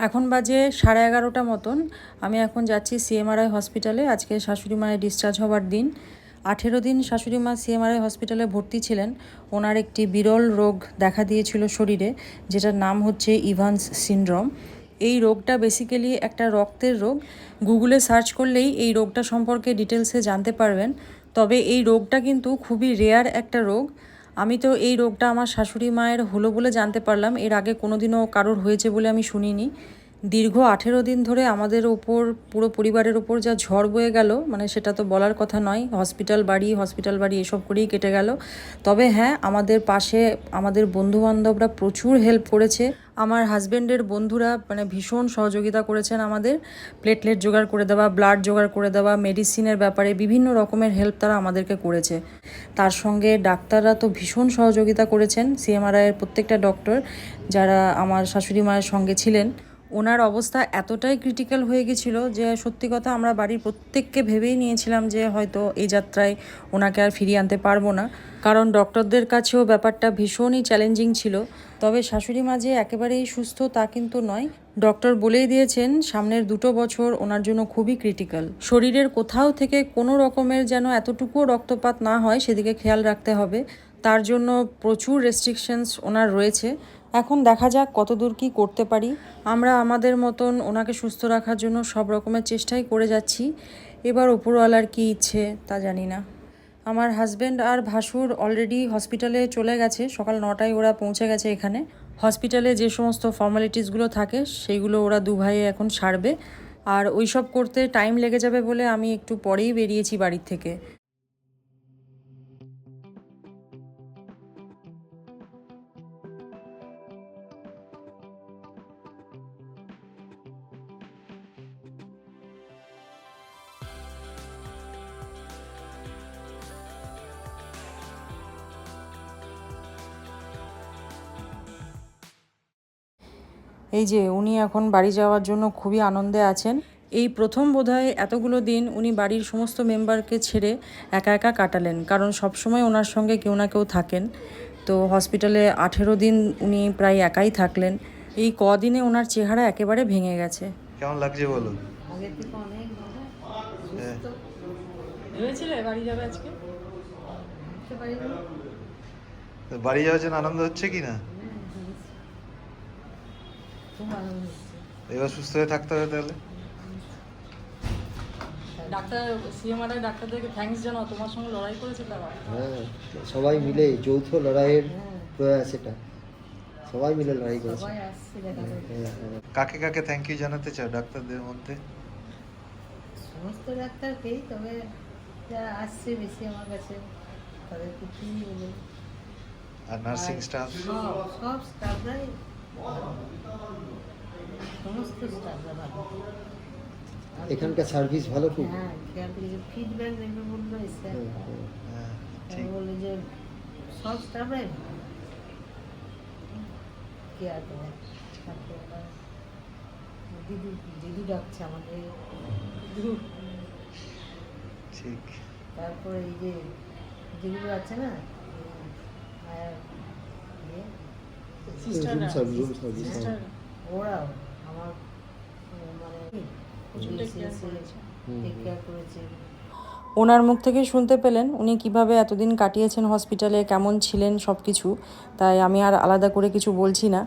এখন বাজে সাড়ে এগারোটা মতন। আমি এখন যাচ্ছি সিএমআরআই হসপিটালে। আজকে শাশুড়ি মায়ের ডিসচার্জ হওয়ার দিন। আঠেরো দিন শাশুড়ি মা সিএমআরআই হসপিটালে ভর্তি ছিলেন। ওনার একটি বিরল রোগ দেখা দিয়েছিল শরীরে, যেটার নাম হচ্ছে ইভান্স সিনড্রোম। এই রোগটা বেসিক্যালি একটা রক্তের রোগ। গুগলে সার্চ করলেই এই রোগটা সম্পর্কে ডিটেলসে জানতে পারবেন। তবে এই রোগটা কিন্তু খুবই রেয়ার একটা রোগ। আমি তো এই রোগটা আমার শাশুড়ি মায়ের হলো বলে জানতে পারলাম। এর আগে কোনোদিনও কারোর হয়েছে বলে আমি শুনিনি। দীর্ঘ আঠেরো দিন ধরে আমাদের ওপর, পুরো পরিবারের ওপর যা ঝড় বয়ে গেল মানে সেটা তো বলার কথা নয় হসপিটাল বাড়ি হসপিটাল বাড়ি এসব করেই কেটে গেল। তবে হ্যাঁ আমাদের পাশে আমাদের বন্ধুবান্ধবরা প্রচুর হেল্প করেছে। আমার হাজব্যান্ডের বন্ধুরা মানে ভীষণ সহযোগিতা করেছেন আমাদের। প্লেটলেট জোগাড় করে দেওয়া ব্লাড জোগাড় করে দেওয়া মেডিসিনের ব্যাপারে বিভিন্ন রকমের হেল্প তারা আমাদেরকে করেছে। তার সঙ্গে ডাক্তাররা তো ভীষণ সহযোগিতা করেছেন সিএমআরআইয়ের প্রত্যেকটা ডক্টর যারা আমার শাশুড়ি মায়ের সঙ্গে ছিলেন। ওনার অবস্থা এতটাই ক্রিটিক্যাল হয়ে গেছিল যে সত্যি কথা আমরা বাড়ির প্রত্যেককে ভেবেই নিয়েছিলাম যে হয়তো এই যাত্রায় ওনাকে আর ফিরিয়ে আনতে পারব না। কারণ ডক্টরদের কাছেও ব্যাপারটা ভীষণই চ্যালেঞ্জিং ছিল। তবে শাশুড়ি মা যে একেবারেই সুস্থ তা কিন্তু নয়। ডক্টর বলেই দিয়েছেন, সামনের দুটো বছর ওনার জন্য খুবই ক্রিটিক্যাল শরীরের কোথাও থেকে কোনো রকমের যেন এতটুকুও রক্তপাত না হয়, সেদিকে খেয়াল রাখতে হবে। তার জন্য প্রচুর রেস্ট্রিকশনস ওনার রয়েছে। এখন দেখা যাক কতদূর কি করতে পারি। আমরা আমাদের মতন ওনাকে সুস্থ রাখার জন্য সব রকমের চেষ্টাই করে যাচ্ছি। এবার ওপরওয়ালার কি ইচ্ছে তা জানি না। আমার হাজব্যান্ড আর ভাসুর অলরেডি হসপিটালে চলে গেছে। সকাল নটায় ওরা পৌঁছে গেছে এখানে। হসপিটালে যে সমস্ত ফর্মালিটিসগুলো থাকে, সেইগুলো ওরা দুভাইয়ে এখন সারবে। আর ওই সব করতে টাইম লেগে যাবে বলে আমি একটু পরেই বেরিয়েছি বাড়ির থেকে। এই যে উনি এখন বাড়ি যাওয়ার জন্য খুবই আনন্দে আছেন। এই প্রথম বোধহয় এতগুলো দিন উনি বাড়ির সমস্ত মেম্বারকে ছেড়ে একা একা কাটালেন কারণ সবসময় ওনার সঙ্গে কেউ না কেউ থাকেন। তো হসপিটালে আঠেরো দিন উনি প্রায় একাই থাকলেন। এই কদিনে ওনার চেহারা একেবারে ভেঙে গেছে। কেমন লাগছে বলো হ্যাঁ। বাড়ি যাবে আজকে? বাড়ি যাওয়ার জন্য আনন্দ হচ্ছে কি না? এবার সুস্থ হয়ে থাকতে হবে তাহলে। ডাক্তার সিএমআরআই ডাক্তারদেরকে থ্যাঙ্কস জানাও তোমার সঙ্গে লড়াই করেছে তারা। হ্যাঁ সবাই মিলে যৌথ লড়াইয়ের প্রয়াস এটা। সবাই মিলে লড়াই করেছে। হ্যাঁ, হ্যাঁ। কাকে কাকে থ্যাংক ইউ জানাতে চাও ডাক্তারদের মধ্যে? সমস্ত ডাক্তারকেই তবে যারা আসছে বেশি আমার কাছে তাদেরকে কি বলব? আর নার্সিং স্টাফ সব সব স্টাফরাই সমস্ত স্টাফরা ভালো। এখানকার সার্ভিস ভালো খুব? হ্যাঁ ফিডব্যাক নেবে বলল। হ্যাঁ বলল যে সব স্টাফরাই ভালো কেয়ার করে তারপর আবার দিদু দিদু ডাকছে আমাদের। দিদু ঠিক। তারপরে এই যে যেগুলো আছে না ইয়ে, রুম সার্ভিস। আমার মানে টেক কেয়ার করেছে ওনার মুখ থেকে শুনতে পেলেন উনি কীভাবে এতদিন কাটিয়েছেন হসপিটালে কেমন ছিলেন সব কিছু তাই আমি আর আলাদা করে কিছু বলছি না।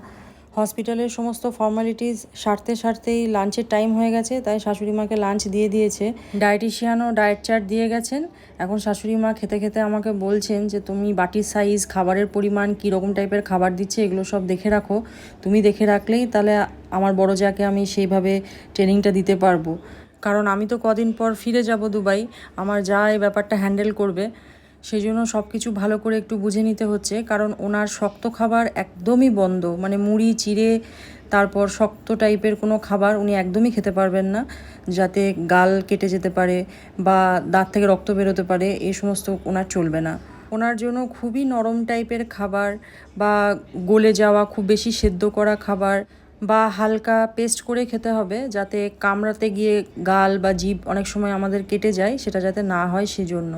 হসপিটালের সমস্ত ফর্মালিটিস সারতে সারতেই লাঞ্চের টাইম হয়ে গেছে, তাই শাশুড়ি মাকে লাঞ্চ দিয়ে দিয়েছে। ডায়েটিশিয়ানও ডায়েট চার্ট দিয়ে গেছেন। এখন শাশুড়ি মা খেতে খেতে আমাকে বলছেন যে, তুমি বাটির সাইজ খাবারের পরিমাণ কী রকম টাইপের খাবার দিচ্ছে, এগুলো সব দেখে রাখো। তুমি দেখে রাখলেই তাহলে আমার বড় যাকে আমি সেইভাবে ট্রেনিংটা দিতে পারব। কারণ আমি তো কদিন পর ফিরে যাব দুবাই। আমার যা এই ব্যাপারটা হ্যান্ডেল করবে সেই জন্য সব কিছু ভালো করে একটু বুঝে নিতে হচ্ছে, কারণ ওনার শক্ত খাবার একদমই বন্ধ। মানে মুড়ি, চিড়ে, তারপর শক্ত টাইপের কোনো খাবার উনি একদমই খেতে পারবেন না, যাতে গাল কেটে যেতে পারে বা দাঁত থেকে রক্ত বেরোতে পারে এই সমস্ত ওনার চলবে না। ওনার জন্য খুবই নরম টাইপের খাবার বা গলে যাওয়া, খুব বেশি সেদ্ধ করা খাবার বা হালকা পেস্ট করে খেতে হবে, যাতে কামড়াতে গিয়ে গাল বা জিভ অনেক সময় আমাদের কেটে যায়, সেটা যাতে না হয় সেজন্য।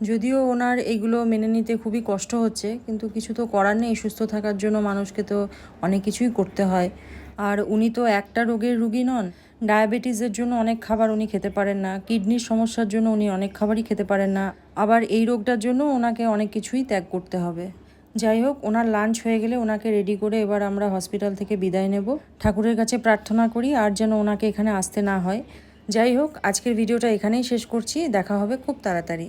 যদিও ওনার এগুলো মেনে নিতে খুবই কষ্ট হচ্ছে, কিন্তু কিছু তো করার নেই, সুস্থ থাকার জন্য মানুষকে তো অনেক কিছুই করতে হয়। আর উনি তো একটা রোগের রুগী নন, ডায়াবেটিসের জন্য অনেক খাবার উনি খেতে পারেন না, কিডনির সমস্যার জন্য উনি অনেক খাবারই খেতে পারেন না, আবার এই রোগটার জন্য ওনাকে অনেক কিছুই ত্যাগ করতে হবে। যাই হোক, ওনার লাঞ্চ হয়ে গেলে ওনাকে রেডি করে এবার আমরা হসপিটাল থেকে বিদায় নেব। ঠাকুরের কাছে প্রার্থনা করি আর যেন ওনাকে এখানে আসতে না হয়। যাই হোক, আজকের ভিডিওটা এখানেই শেষ করছি, দেখা হবে খুব তাড়াতাড়ি।